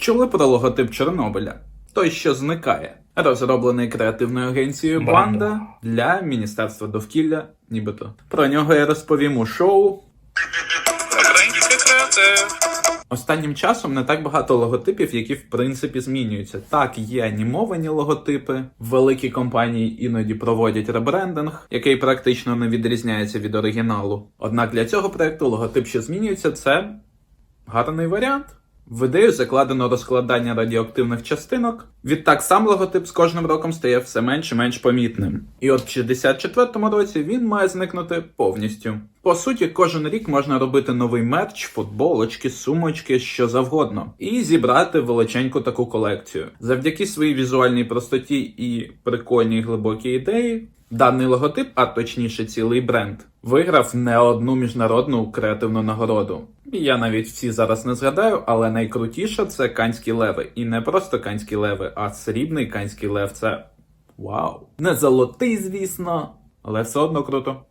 Чули про логотип Чорнобиля? Той, що зникає, розроблений креативною агенцією Банда. Для Міністерства довкілля, нібито. Про нього я розповім у шоу. Останнім часом не так багато логотипів, які в принципі змінюються. Так, є анімовані логотипи, великі компанії іноді проводять ребрендинг, який практично не відрізняється від оригіналу. Однак для цього проекту логотип, що змінюється, це гарний варіант. В ідею закладено розкладання радіоактивних частинок. Відтак сам логотип з кожним роком стає все менш і менш помітним. І от в 64-му році він має зникнути повністю. По суті, кожен рік можна робити новий мерч, футболочки, сумочки, що завгодно, і зібрати величеньку таку колекцію. Завдяки своїй візуальній простоті і прикольній глибокій ідеї, даний логотип, а точніше цілий бренд, виграв не одну міжнародну креативну нагороду. Я навіть всі зараз не згадаю, але найкрутіше це канські леви. І не просто канські леви, а срібний канський лев це вау. Не золотий, звісно, але все одно круто.